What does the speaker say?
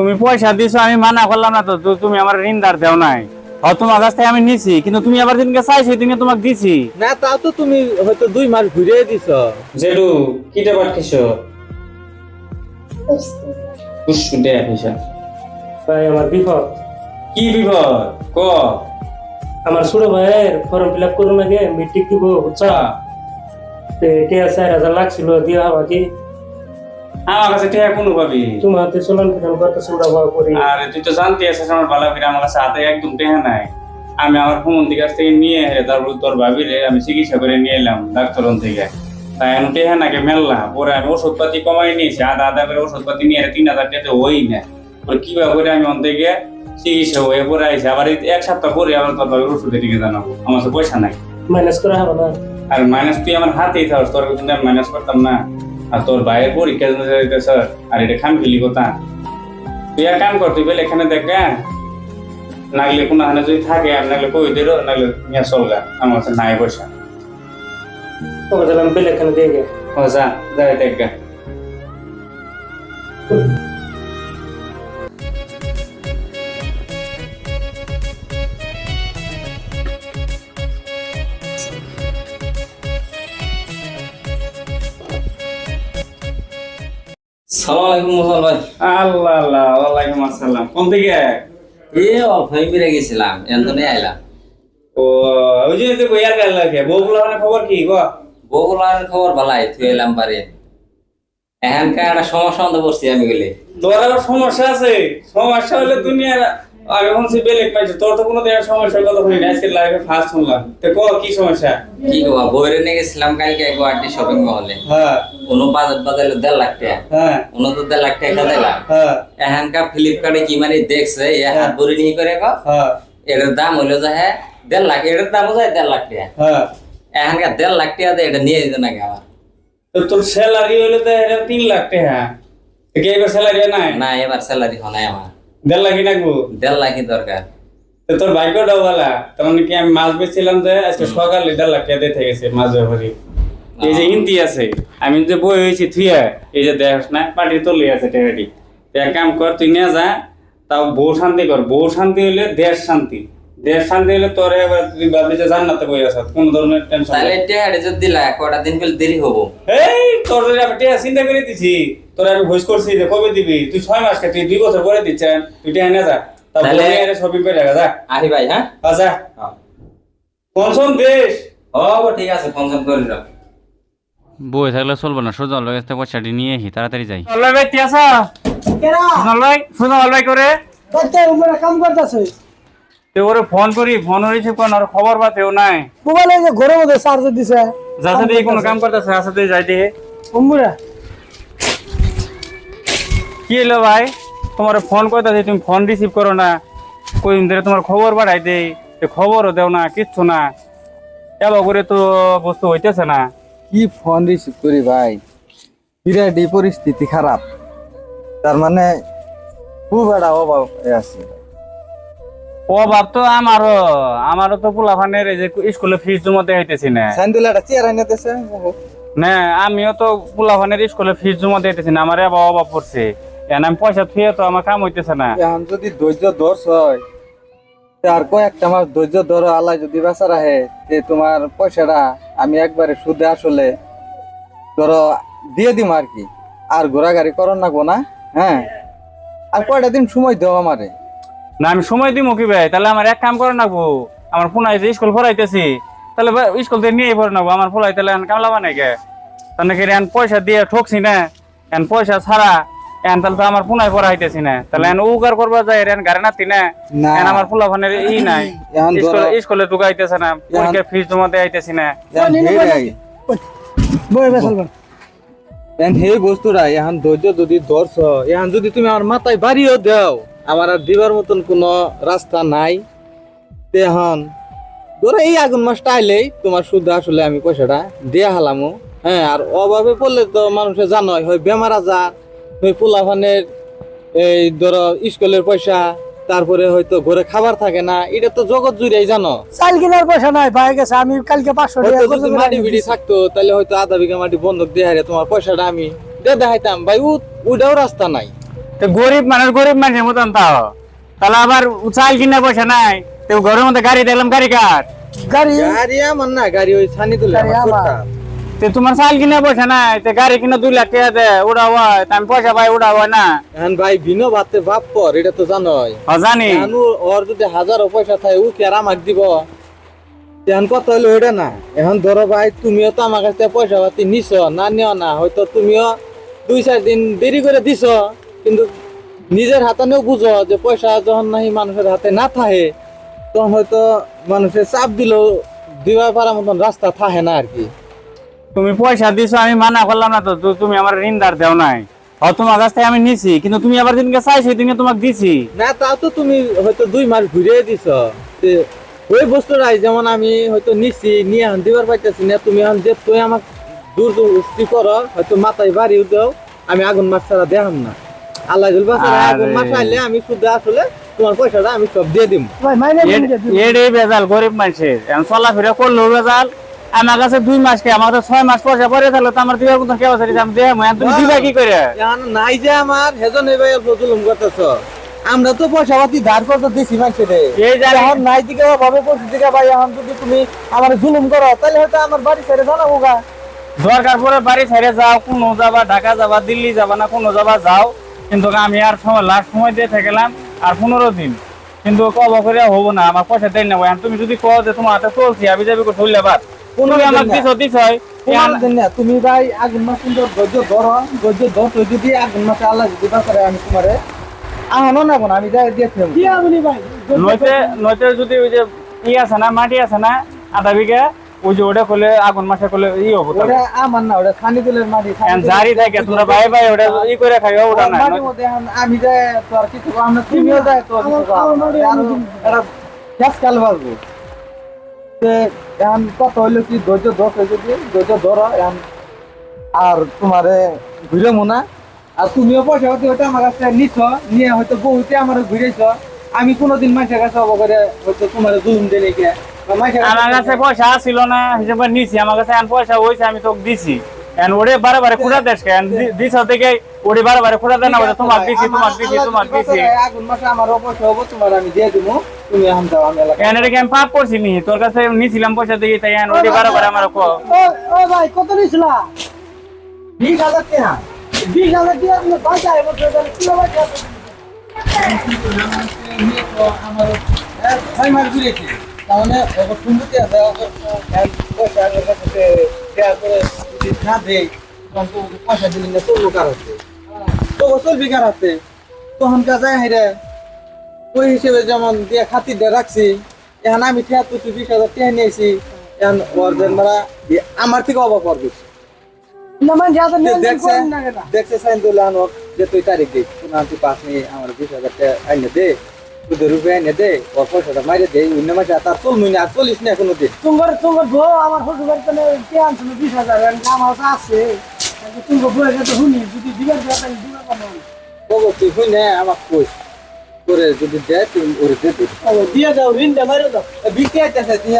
তুমি পয়সা দিছো আমি মানা করলাম না তো তুমি আমার ঋণ ধার দেও নাই। তোমার কাছ থেকে আমি নিছি কিন্তু তুমি আবার যেদিনকে চাইছো দিনকে তোমাকে দিছি। না তাও তো তুমি হয়তো দুই মাস ঘুরে দিছ। জেডু কিটা হিসাব ভাই আমার বিপদ। কি বিপদ? ক? আমার ছোট ভাইয়ের ফর্ম ফিল আপ করুন আগে মেট্রিক দিব বুঝছা? তে টিয়া চার হাজার লাগছিল দিয়া আমাকে আমার কাছে টিয়া কোনো তোমার হাতে চলন ফিরন করতেছে ওরা ভাব করি। আরে তুই তো জানতে আছিস আমার ভালো করে আমার কাছে হাতে একদম টেহা নাই। আমি আমার ফোমন্তি কাছ থেকে নিয়ে তারপর তোর ভাবি রে আমি চিকিৎসা করে নিয়ে এলাম ডাক্তারন থেকে। তাই আমি টেহা নাকি মেললা পরে আমি ওষুধ পাতি কমাই নিয়েছি আধা আধা করে ওষুধ পাতি নিয়ে তিন হাজার টাকা হই না। পরে কীভাবে করে আমি অন থেকে চিকিৎসা হয়ে পরে আইসি আবার এক সপ্তাহ পরে আবার তোর ভাবির ওষুধের দিকে জানাব। আমার পয়সা নাই। মাইনাস করা হবে না। আর মাইনাস তুই আমার হাতেই থাকস তোর কিন্তু আমি মাইনাস করতাম না। আর তোর ভাইয়ের পরীক্ষা স্যার আর এটা খাম খেলি কথা? তুই এক কাম করতে বলে এখানে দেখ গা নাগলে কোনো হানে যদি থাকে আর নাগলে কই দিল? নাগলে নিয়ে চল গা আমার কাছে নাই পয়সা। তোমার আমি বেলে এখানে দিয়ে গে ও যা যাই দেখ গা। সালাম আলাইকুম মুসল ভাই। আল্লাহ আল্লাহ ওয়ালাইকুম আসসালাম। কোন থেকে? এ অল্পই বেড়ে গেছিলাম এন্দনে আইলাম। ও ওই যে তুই বইয়ার গেল লাগে বউগুলো খবর কি গো? খবর ভালাই তুই এলাম পারে এখানকার একটা সমস্যা আমি গেলে। তোর আবার সমস্যা আছে। সমস্যা হলে দুনিয়ার আগে শুনছি বেলেগ পাইছে তোর তো কোনো দেওয়ার সমস্যার কথা শুনি আজকে লাইফে ফার্স্ট শুনলাম। তো ক কি সমস্যা? কি কবা বইরে নিয়ে গেছিলাম কালকে গুয়াহাটি শপিং মহলে হ্যাঁ। উনো বাজার বাজারে দেড় লাখ টাকা। হ্যাঁ। উনো তো দেড় লাখ টাকা দিলাম হ্যাঁ। এখানকার ফ্লিপকার্টে কি মানে দেখছে এ হাত ভরে নিয়ে করে ক হ্যাঁ। এটার দাম হইল যে হ্যাঁ দেড় লাখ এটার দামও যায় দেড় লাখ টাকা। হ্যাঁ। এখানকার দেড় লাখ টাকা দিয়ে এটা নিয়ে দিত নাকি আমার তো তোর স্যালারি হইলে তো এটা তিন লাখ টাকা। কি এবার স্যালারি নাই? না এবার স্যালারি হয় আমার। দেড় লাখই লাগবো দেড় লাখই দরকার। তো তোর ডাওয়ালা তার মানে কি আমি মাছ বেচছিলাম যে আজকে সকালে দেড় লাখ টাকা গেছে মাছ ব্যাপারি এই যে হিন্দি আছে আমি যে বই হয়েছি থুইয়া এই যে দেখ না পাটি তলি আছে টেহাটি তো এক কাম কর তুই নিয়ে যা তাও বউ শান্তি কর। বউ শান্তি হইলে দেশ শান্তি। দেশ শান্তি হইলে তোর এবার তুই ভাবলি যে জান্নাতে বই আসাত কোন ধরনের টেনশন তাহলে টেহাড়ে যদি দিলা কটা দিন গেলে দেরি হব। এই তোর আমি চিন্তা করে দিছি তোর আমি করছি যে কবে দিবি? তুই ছয় মাস তুই দুই বছর পরে দিচ্ছেন তুই টিয়া না যা। তাহলে- শপিং করে রাখা যা। আহি ভাই হ্যাঁ? আচ্ছা। দেশ। ও ঠিক আছে করে রাখ বই থাকলে চলবো না সোজা পয়সাটি নিয়ে তাড়াতাড়ি যাই। ভাই ভাই করে। কাম করতেছে তো ওরে ফোন করি ফোন রিসিভ কোন আর খবর পাতেও নাই। মোবাইলে যে ঘরের মধ্যে চার্জ দিছে। যাতে দিয়ে কোনো কাম করতেছে আসাতে যাই দিয়ে। উম্মুরা কি এলো ভাই? তোমার ফোন করতেছি তুমি ফোন রিসিভ করো না। কদিন ধরে তোমার খবর বাড়াই দেই খবরও দেও না কিচ্ছু না। এবার করে তো বস্তু হইতেছে না। কি ফোন রিসিভ করি ভাই? বিরাটই পরিস্থিতি খারাপ। তার মানে খুব একটা অভাব আছে। অভাব তো আমারও আমারও তো পোলাফানের এই যে স্কুলে ফিস জমা দেখাইতেছি না। সাইন্দুল একটা চেয়ার এনে দিতেছে না আমিও তো পোলাফানের স্কুলে ফিস জমা দিতেছি না আমার অভাব পড়ছে। আমি পয়সা থুয়ে তো আমার কাম হইতেছে না। এখন যদি ধৈর্য ধরছ হয় আর কয়েকটা মাস ধৈর্য ধরো আল্লাহ যদি বাঁচা রাখে যে তোমার পয়সাটা আমি একবারে সুদে আসলে ধরো দিয়ে দিম আর কি। আর ঘোরাঘাড়ি করন নাকবো না হ্যাঁ? আর কয়টা দিন সময় দাও আমারে। না আমি সময় দিব কি ভাই? তাহলে আমার এক কাম করে নাকবো আমার ফোনাই যে স্কুল পড়াইতেছি তাহলে স্কুল থেকে নিয়ে পড়ে নেব। আমার ফোলাই তাহলে কামলা বানাই গে তাহলে কি? পয়সা দিয়ে ঠকছি না। পয়সা ছাড়া এখন তাহলে তো আমার পড়াইতেছি না। তাহলে উগার করবা যায় গাড়ি নাতি না। আমার পোলাফানের ই নাই। স্কুলে স্কুলে ঢুকাইতেছে না পরীক্ষার ফিস জমা দেয়াইতেছি না। এখন ধৈর্য যদি ধরছ এখন যদি তুমি আমার মাথায় বাড়িও দাও আমার আর দিবার মতন কোনো রাস্তা নাই। তে এখন ধরো এই আগুন মাসটা আইলেই তোমার শুদ্ধ আসলে আমি পয়সাটা দেয়া হালামো। হ্যাঁ আর অভাবে পড়লে তো মানুষে জানোই হয় বেমার আজার। পোলাফানের এই ধরো স্কুলের পয়সা তারপরে হয়তো ঘরে খাবার থাকে না এটা তো জগৎ জুড়েই জানো। চাল কেনার পয়সা নাই ভাই গেছে আমি কালকে পাঁচশো মাটি বিড়ি থাকতো তাহলে হয়তো আধা বিঘা মাটি বন্ধক দিয়ে হারে তোমার পয়সাটা আমি দিয়ে দেখাইতাম। ভাই উ- ওইটাও রাস্তা নাই। তো গরিব মানুষ গরিব মানুষের মতন তাও। তাহলে আবার চাল কিনা পয়সা নাই তো ঘরের মধ্যে গাড়ি দেখলাম গাড়ি কাঠ গাড়ি? গাড়ি আমার না গাড়ি ওই ছানি তুলে তো তোমার চাল কিনে পয়সা নাই তো গাড়ি কিনে দুই লাখ টাকা দে ওটা হয় আমি পয়সা পাই ওটা হয় না। এখন ভাই ভিন্ন ভাবতে ভাব কর এটা তো জানোই। ও জানি। ওর যদি হাজারো পয়সা থাকে ও কি আর আমাকে দিব? এখন কত হলো ওইটা না। এখন ধরো ভাই তুমিও তো আমার কাছ পয়সা পাতি নিছ না নিও না হয়তো তুমিও দুই চার দিন দেরি করে দিছ। কিন্তু নিজের হাতানেও বুঝো যে পয়সা যখন নাহি মানুষের হাতে না থাকে তখন হয়তো মানুষের চাপ দিলেও দিবার পারার মতন রাস্তা থাকে না আর কি। তুমি পয়সা দিছো আমি মানা করলাম না তো তুমি আমার ঋণ ধার দেও নাই। ও তোমার কাছ থেকে আমি নিছি কিন্তু তুমি আবার দিনকে চাইছি দিনকে তোমাকে দিছি। না তাও তো তুমি হয়তো দুই মাস ঘুরে দিছ। ওই বস্তুটাই যেমন আমি হয়তো নিছি নিয়ে এখন দিবার পাইতেছি না তুমি এখন যে তুই আমাকে দূর দূরস্তি করো হয়তো মাথায় বাড়িও দাও আমি আগুন মাছ ছাড়া দেখাম না। আল্লাহ জুল বাসারে আগুন মাছ আইলে আমি শুদ্ধ আসলে তোমার পয়সাটা আমি সব দিয়ে দিব ভাই মাইনে দিন কে দিন? এটাই বেজাল গরিব মানুষের। চলাফেরা করলেও বেজাল আমার কাছে দুই মাস কে আমার ছয় মাস পয়সা পরে তাহলে তো আমার দিবার মতন কেউ আছে আমি দেখ তুমি দিবা কি করে? নাই যে আমার হেজন এই ভাই জুলুম করতেছ। আমরা তো পয়সা পাতি ধার করতে দিছি এই যে এখন নাই দিকে ভাবে করছি দিকে ভাই এখন যদি তুমি আমার জুলুম করো তাহলে হয়তো আমার বাড়ি ছেড়ে জানাব গা। দরকার পরে বাড়ি ছেড়ে যাও কোনো যাবা ঢাকা যাবা দিল্লি যাবা না কোনো যাবা যাও। কিন্তু আমি আর সময় লাস্ট সময় দিয়ে থাকলাম আর পনেরো দিন। কিন্তু কব করে হব না আমার পয়সা দেয় নেব তুমি যদি কো যে তোমার হাতে চলছি আমি যাবি চললে পনেরো তুমি না। দিছো দিছই দিন না, তুমি ভাই আগুন মাস কিন্তু ধৈর্য ধরো ধৈর্য ধর তুই যদি আগুন মাসে আল্লাহ যদি করে আমি তোমারে আহানো না বোন আমি যাই কি আমনি ভাই? নইতে নইতে যদি ওই যে ই আছে না মাটি আছে না আধা বিঘা ওই যে ওটা করলে আগুন মাসে করলে ই হব। ওটা আমার না ওটা খানি তুলের মাটি জারি থাকে তোমরা ভাই ভাই ওটা ই করে খাইও ওটা না মাটির মধ্যে এখন আমি যাই তো আর কিছু না তুমিও যাই তো আর কিছু আমার একটা গ্যাস কাল বাজবো তে এখন কত হইল কি ধৈর্য ধর যদি ধৈর্য ধরো এখন আর তোমারে ঘুরে মোনা। আর তুমিও পয়সা পাতি হয়তো আমার কাছে নিছ নিয়ে হয়তো বহুতে আমার ঘুরেছ। আমি কোনোদিন মাসের কাছে অবকরে হয়তো তোমার জুলুম দিয়ে নাকি আমার কাছে পয়সা ছিল না হিসেবে নিছি। আমার কাছে পয়সা হয়েছে আমি তোকে দিছি। এখন ওরে বারে বারে খুঁড়া দেশ কেন দিছ থেকে ওরে বারে বারে খুঁড়া দেয় না বলে তোমার দিছি তোমার দিছি তোমার দিছি। আগুন মাসে আমার অবশ্য হব তোমার আমি দিয়ে দিব তুমি এখন যাও আমি এলাকা এখন এটাকে আমি পাপ করছি নি তোর কাছে নিছিলাম পয়সা দিয়ে তাই এখন ওরে বারে বারে আমার কো। ও ভাই কত নিছিলা? বিশ হাজার টাকা। বিশ হাজার দিয়ে আপনি বাঁচা এবার কিলো বাঁচা আমার ছয় মাস ঘুরেছি তাহলে ওকে সুন্দরী আছে ওকে পয়সা করে যদি না দেয় তখন তো পয়সা দিলে না চলবো কার হচ্ছে। তো চলবি কার হচ্ছে তখন কাজ হেরে ওই হিসেবে যেমন দিয়ে খাতির দিয়ে রাখছি এখন আমি ঠেয়াত্তর টু বিশ হাজার টাকা নিয়েছি এখন ওর দেন মারা আমার থেকে বেশি না মানে দেখছে করেন না কেন? দেখছে সাইন তুলে আনো যে তুই তারিখ দে তোমার তুই পাস নিয়ে আমার বিশ হাজার টাকা আইনে দে তুই রুপে আইনে দে ওর পয়সাটা মাইরে দে অন্য মাসে তার চলমুই না চলিস না কোনো দিন তোমার তোমার বউ আমার শ্বশুর বাড়িতে বিশ হাজার আমার আছে। তুমি তুই হই না আমার কইস করে যদি দে তুই ওরে দে দে। দিয়ে দাও ঋণটা মারে দাও। বিক্রি আইতেছে তুই